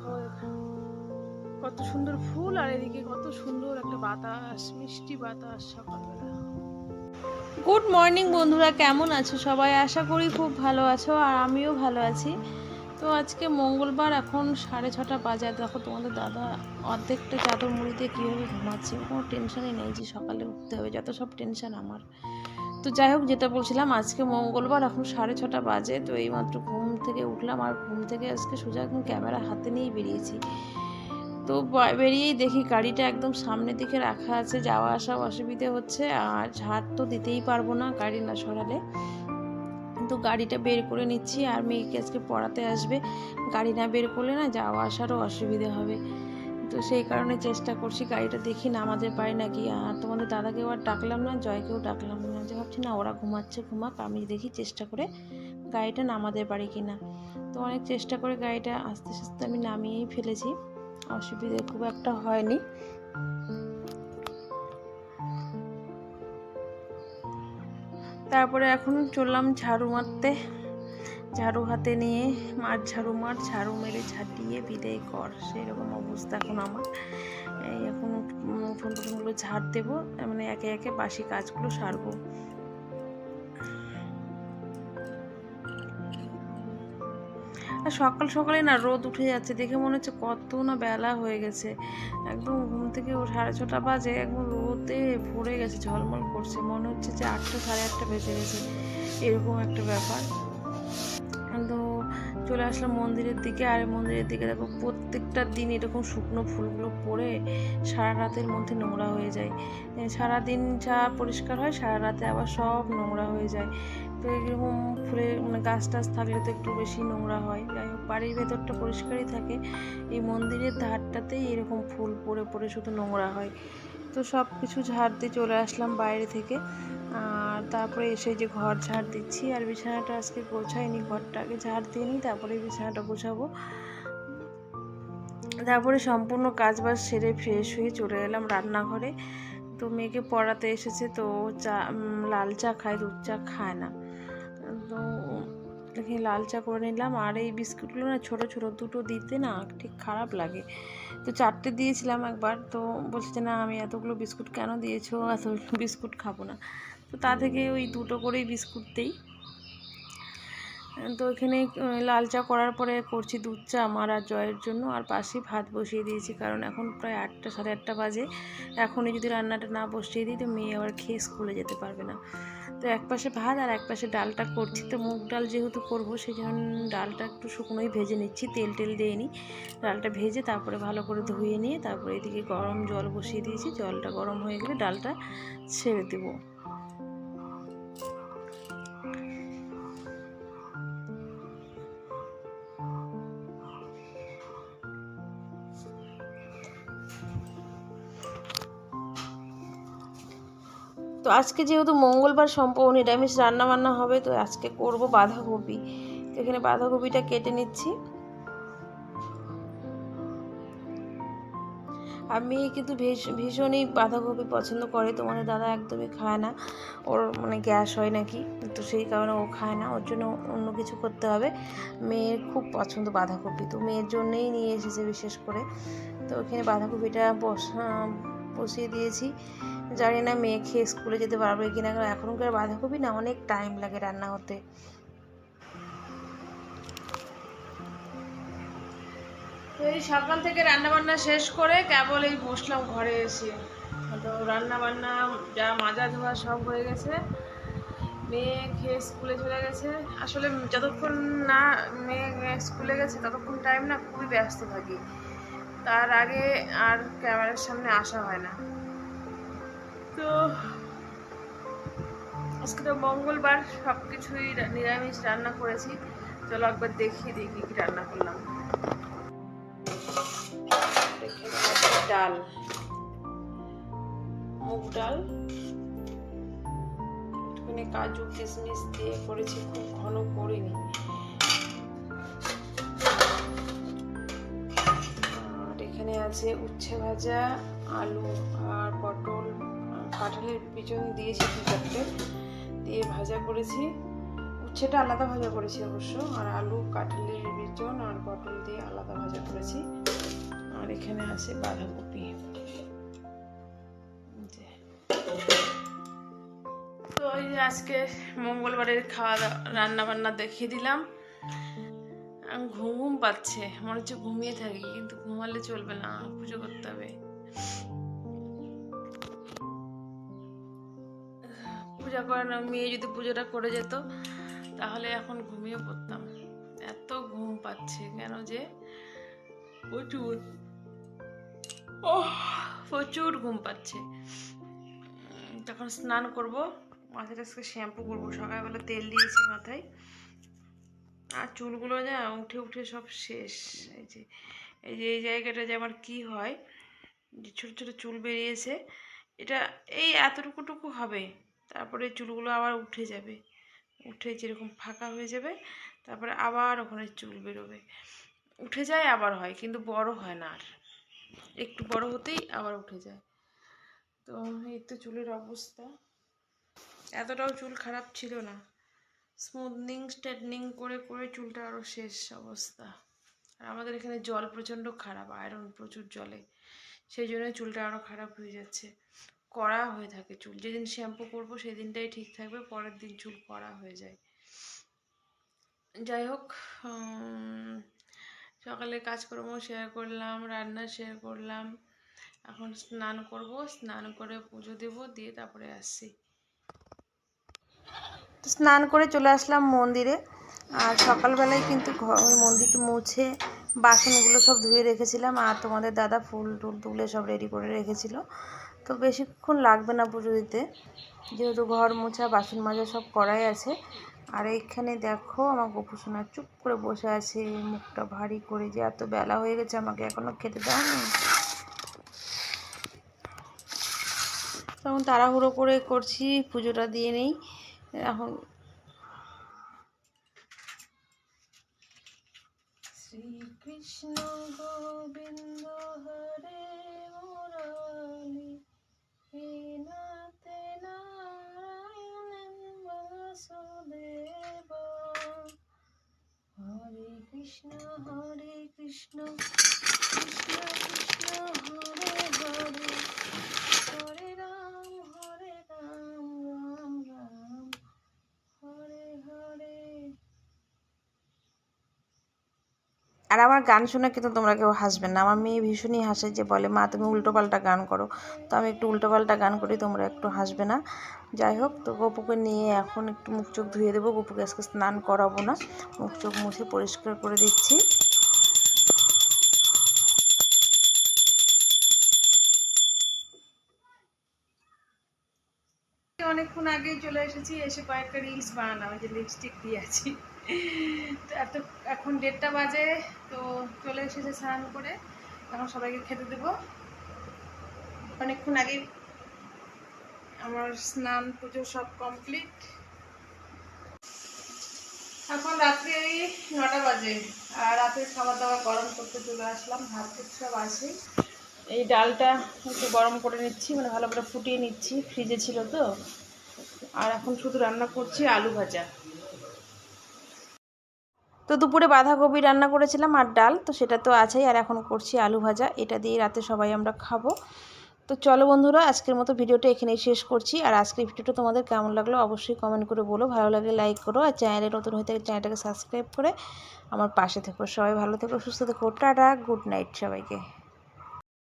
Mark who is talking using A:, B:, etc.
A: দেখো কত সুন্দর ফুল আর এদিকে কত সুন্দর একটা বাতাস মিষ্টি বাতাস সকালবেলা গুড মর্নিং বন্ধুরা কেমন আছো সবাই আশা করি খুব ভালো আছো আর আমিও ভালো আছি তো আজকে মঙ্গলবার এখন সাড়ে ছটা বাজার দেখো তোমাদের দাদা অর্ধেকটা চাদর মুড়িতে কীভাবে ঘুমাচ্ছে কোনো টেনশনই নেই যে সকালে উঠতে হবে যত সব টেনশন আমার তো যাই হোক যেটা বলছিলাম আজকে মঙ্গলবার এখন সাড়ে ছটা বাজে তো এইমাত্র ঘুম থেকে উঠলাম আর ঘুম থেকে আজকে সোজা এখন ক্যামেরা হাতে নিয়েই বেরিয়েছি তো বেরিয়েই দেখি গাড়িটা একদম সামনের দিকে রাখা আছে যাওয়া আসা অসুবিধে হচ্ছে আর ঝাড় তো দিতেই পারবো না গাড়ি না সরালে কিন্তু গাড়িটা বের করে নিচ্ছি আর মেয়েকে আজকে পড়াতে আসবে গাড়ি না বের করলে না যাওয়া আসারও অসুবিধে হবে তো সেই কারণে চেষ্টা করছি গাড়িটা দেখি না আমাদের পায় নাকি আর তোমাদের দাদাকেও আর ডাকলাম না জয়কেও ডাকলাম না ভাবছি না ওরা ঘুমাচ্ছে ঘুমাক আমি দেখি চেষ্টা করে গাড়িটা নামাতে পারি কি না তো অনেক চেষ্টা করে গাড়িটা আস্তে আস্তে আমি নামিয়েই ফেলেছি অসুবিধে খুব একটা হয়নি তারপরে এখন চললাম ঝাড়ু মারতে ঝাড়ু হাতে নিয়ে মার ঝাড়ু মার ঝাড়ু মেরে ঝাঁটিয়ে বিদায় কর সেরকম অবস্থা এখন আমার এই এখন উঠোন উঠোনগুলো ঝাড় দেবো মানে একে একে বাসি কাজগুলো সারবো সকাল সকালে না রোদ উঠে যাচ্ছে দেখে মনে হচ্ছে কত না বেলা হয়ে গেছে একদম ঘুম থেকে সাড়ে ছটা বাজে একদম রোদে ভরে গেছে ঝলমল করছে মনে হচ্ছে যে আটটা সাড়ে আটটা বেজে গেছে এরকম একটা ব্যাপার তো চলে আসলাম মন্দিরের দিকে আর মন্দিরের দিকে দেখো প্রত্যেকটা দিন এরকম শুকনো ফুলগুলো পড়ে সারা রাতের মধ্যে নোংরা হয়ে যায় সারা দিন যা পরিষ্কার হয় সারা রাতে আবার সব নোংরা হয়ে যায় তো এরকম ফুলের মানে গাছ টাছ থাকলে তো একটু বেশি নোংরা হয় যাই হোক বাড়ির ভেতরটা পরিষ্কারই থাকে এই মন্দিরের ধারটাতেই এরকম ফুল পরে পরে শুধু নোংরা হয় তো সব কিছু ঝাড় দিয়ে চলে আসলাম বাইরে থেকে আর তারপরে এসে যে ঘর ঝাড় দিচ্ছি আর বিছানাটা আজকে গোছাইনি ঘরটাকে ঝাড় দিয়ে নিই তারপরে বিছানাটা গোছাবো তারপরে সম্পূর্ণ কাজ বাজ সেরে ফ্রেশ হয়ে চলে এলাম রান্নাঘরে তো মেয়েকে পড়াতে এসেছে তো চা লাল চা খায় দুধ চা খায় না তো এটাকে লাল চা করে নিলাম আর এই বিস্কুটগুলো না ছোটো ছোটো দুটো দিতে না ঠিক খারাপ লাগে তো চারটে দিয়েছিলাম একবার তো বলছে যে না আমি এতগুলো বিস্কুট কেন দিয়েছো এত বিস্কুট খাবো না তো তা থেকে ওই দুটো করেই বিস্কুট দিই তো এখানে লাল চা করার পরে করছি দুধ চা আমার আর জয়ের জন্য আর পাশে ভাত বসিয়ে দিয়েছি কারণ এখন প্রায় আটটা সাড়ে আটটা বাজে এখনই যদি রান্নাটা না বসিয়ে দিই তো মেয়ে আবার খেয়ে স্কুলে যেতে পারবে না তো এক পাশে ভাত আর এক পাশে ডালটা করছি তো মুগ ডাল যেহেতু করবো সেই জন্য ডালটা একটু শুকনোই ভেজে নিচ্ছি তেল টেল দিয়ে নিই ডালটা ভেজে তারপরে ভালো করে ধুয়ে নিয়ে তারপরে এদিকে গরম জল বসিয়ে দিয়েছি জলটা গরম হয়ে গেলে ডালটা ছেড়ে দেবো তো আজকে যেহেতু মঙ্গলবার সম্পূর্ণ নিরামিষ রান্না বান্না হবে তো আজকে করব বাঁধাকপি তো এখানে বাঁধাকপিটা কেটে নিচ্ছি আমি কিন্তু ভীষণই বাঁধাকপি পছন্দ করে তোমাদের দাদা একদমই খায় না ওর মানে গ্যাস হয় নাকি তো সেই কারণে ও খায় না ওর জন্য অন্য কিছু করতে হবে মেয়ের খুব পছন্দ বাঁধাকপি তো মেয়ের জন্যেই নিয়ে এসেছে বিশেষ করে তো ওখানে বাঁধাকপিটা বসিয়ে দিয়েছি জানি না মেয়ে খেয়ে স্কুলে যেতে পারবে কি না এখনকার বাঁধাকপি না অনেক টাইম লাগে রান্না হতে তো এই সকাল থেকে রান্না বান্না শেষ করে কেবল এই বসলাম ঘরে এসে তো রান্নাবান্না যা মাজা ধোয়া সব হয়ে গেছে মেয়ে খেয়ে স্কুলে চলে গেছে আসলে যতক্ষণ না মেয়ে স্কুলে গেছে ততক্ষণ টাইম না খুবই ব্যস্ত থাকি তার আগে আর ক্যামেরার সামনে আসা হয় না তো আজকে তো মঙ্গলবার সব কিছুই নিরামিষ রান্না করেছি চলো একবার দেখিয়ে দিই কী কী রান্না করলাম ডাল মুগ ডাল কাজু কিশমিশ দিয়ে করেছি খুব ঘন করিনি আছে উচ্ছে ভাজা আলু আর পটল কাঁঠালের পিছন দিয়েছি দু চারটে দিয়ে ভাজা করেছি উচ্ছেটা আলাদা ভাজা করেছি অবশ্য আর আলু কাঁঠালের বিচন আর পটল দিয়ে আলাদা ভাজা করেছি আর এখানে আছে বাঁধাকপি তো ওই যে আজকে মঙ্গলবারের খাওয়া দাওয়া বান্না দেখিয়ে দিলাম ঘুম ঘুম পাচ্ছে মনে হচ্ছে ঘুমিয়ে থাকি কিন্তু ঘুমালে চলবে না পুজো করতে হবে পূজা করে না মেয়ে যদি পুজোটা করে যেত তাহলে এখন ঘুমিয়ে পড়তাম এত ঘুম পাচ্ছে কেন যে প্রচুর ও প্রচুর ঘুম পাচ্ছে তখন স্নান করব মাথাটা শ্যাম্পু করবো সকালবেলা তেল দিয়েছি মাথায় আর চুলগুলো না উঠে উঠে সব শেষ এই যে এই যে এই জায়গাটা যে আমার কী হয় যে ছোটো ছোটো চুল বেরিয়েছে এটা এই এতটুকুটুকু হবে তারপরে চুলগুলো আবার উঠে যাবে উঠে যেরকম ফাঁকা হয়ে যাবে তারপরে আবার ওখানে চুল বেরোবে উঠে যায় আবার হয় কিন্তু বড় হয় না আর একটু বড় হতেই আবার উঠে যায় তো এই তো চুলের অবস্থা এতটাও চুল খারাপ ছিল না স্মুথনিং স্ট্রেটনিং করে করে চুলটা আরও শেষ অবস্থা আর আমাদের এখানে জল প্রচণ্ড খারাপ আয়রন প্রচুর জলে সেই জন্য চুলটা আরও খারাপ হয়ে যাচ্ছে কড়া হয়ে থাকে চুল যেদিন শ্যাম্পু করবো সেদিনটাই ঠিক থাকবে পরের দিন চুল কড়া হয়ে যায় যাই হোক সকালে কাজকর্ম শেয়ার করলাম রান্না শেয়ার করলাম এখন স্নান করব স্নান করে পুজো দেব দিয়ে তারপরে আসছি তো স্নান করে চলে আসলাম মন্দিরে আর সকালবেলায় কিন্তু ঘর মন্দির মুছে বাসনগুলো সব ধুয়ে রেখেছিলাম আর তোমাদের দাদা ফুল টুল তুলে সব রেডি করে রেখেছিল তো বেশিক্ষণ লাগবে না পুজো দিতে যেহেতু ঘর মোছা বাসন মাজা সব করাই আছে আর এইখানে দেখো আমার গোপুসোনা চুপ করে বসে আছে মুখটা ভারী করে যে এত বেলা হয়ে গেছে আমাকে এখনও খেতে দেয়নি তখন তাড়াহুড়ো করে করছি পুজোটা দিয়ে নেই এখন শ্রীকৃষ্ণ গোবিন্দ হরে মুরালি হে নাতে নারায়ণ বাসুদেব হরে কৃষ্ণ হরে কৃষ্ণ কৃষ্ণ আর আমার গান শুনে কিন্তু তোমরা কেউ হাসবে না আমার মেয়ে ভীষণই হাসে যে বলে মা তুমি উল্টোপাল্টা গান করো তো আমি একটু উল্টোপাল্টা গান করি তোমরা একটু হাসবে না যাই হোক তো গপুকে নিয়ে এখন একটু মুখ চোখ ধুয়ে দেবো গপুকে আজকে স্নান করাবো না মুখ চোখ মুছে পরিষ্কার করে দিচ্ছি অনেকক্ষণ আগে চলে এসেছি এসে কয়েকটা রিলস বানানো যে লিপস্টিক দিয়ে আছি এত এখন দেড়টা বাজে তো চলে এসেছে স্নান করে এখন সবাইকে খেতে দেব অনেকক্ষণ আগে আমার স্নান পুজো সব কমপ্লিট এখন রাত্রি নটা বাজে আর রাতের খাবার দাবার গরম করতে চলে আসলাম ভাত সব আসে এই ডালটা একটু গরম করে নিচ্ছি মানে ভালো করে ফুটিয়ে নিচ্ছি ফ্রিজে ছিল তো আর এখন শুধু রান্না করছি আলু ভাজা তো দুপুরে বাঁধাকপি রান্না করেছিলাম আর ডাল তো সেটা তো আছেই আর এখন করছি আলু ভাজা এটা দিয়ে রাতে সবাই আমরা খাবো তো চলো বন্ধুরা আজকের মতো ভিডিওটা এখানেই শেষ করছি আর আজকের ভিডিওটা তোমাদের কেমন লাগলো অবশ্যই কমেন্ট করে বলো ভালো লাগে লাইক করো আর চ্যানেলে নতুন হয়ে থাকে চ্যানেলটাকে সাবস্ক্রাইব করে আমার পাশে থেকো সবাই ভালো থেকো সুস্থ থেকো টাটা গুড নাইট সবাইকে